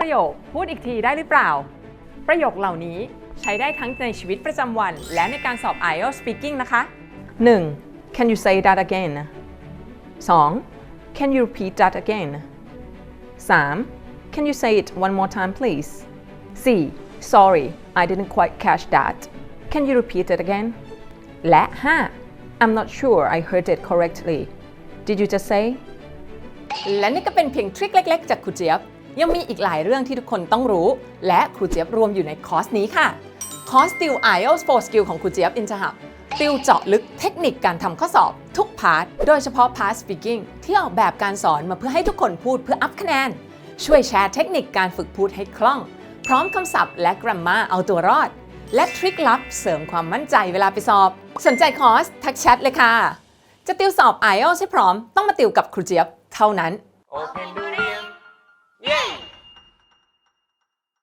ประโยค พูดอีกทีได้หรือเปล่า ประโยคเหล่านี้ใช้ได้ทั้งในชีวิตประจำวัน และในการสอบ IELTS Speaking นะคะ 1. Can you say that again 2. Can you repeat that again 3. Can you say it one more time please 4. Sorry I didn't quite catch that Can you repeat it again และ 5. I'm not sure I heard it correctly Did you just say และนี่ก็เป็นเพียงทริคเล็ก ๆ จากครูเจี๊ยบ ยังมีอีกหลายเรื่องที่ทุกคนต้องรู้ และครูเจี๊ยบรวมอยู่ในคอร์สนี้ค่ะ คอร์สติว IELTS for Skill ของครูเจี๊ยบอินทหับติวเจาะลึกเทคนิคการทำข้อสอบทุกพาร์ท โดยเฉพาะพาร์ท speaking ที่ออกแบบการสอนมาเพื่อให้ทุกคนพูดเพื่ออัพคะแนน ช่วยแชร์เทคนิคการฝึกพูดให้คล่อง พร้อมคำศัพท์และ grammar เอาตัวรอด และทริคลับเสริมความมั่นใจเวลาไปสอบ สนใจคอร์สทักแชทเลยค่ะ จะติวสอบ IELTS ให้พร้อมต้องมาติวกับครูเจี๊ยบเท่านั้น Open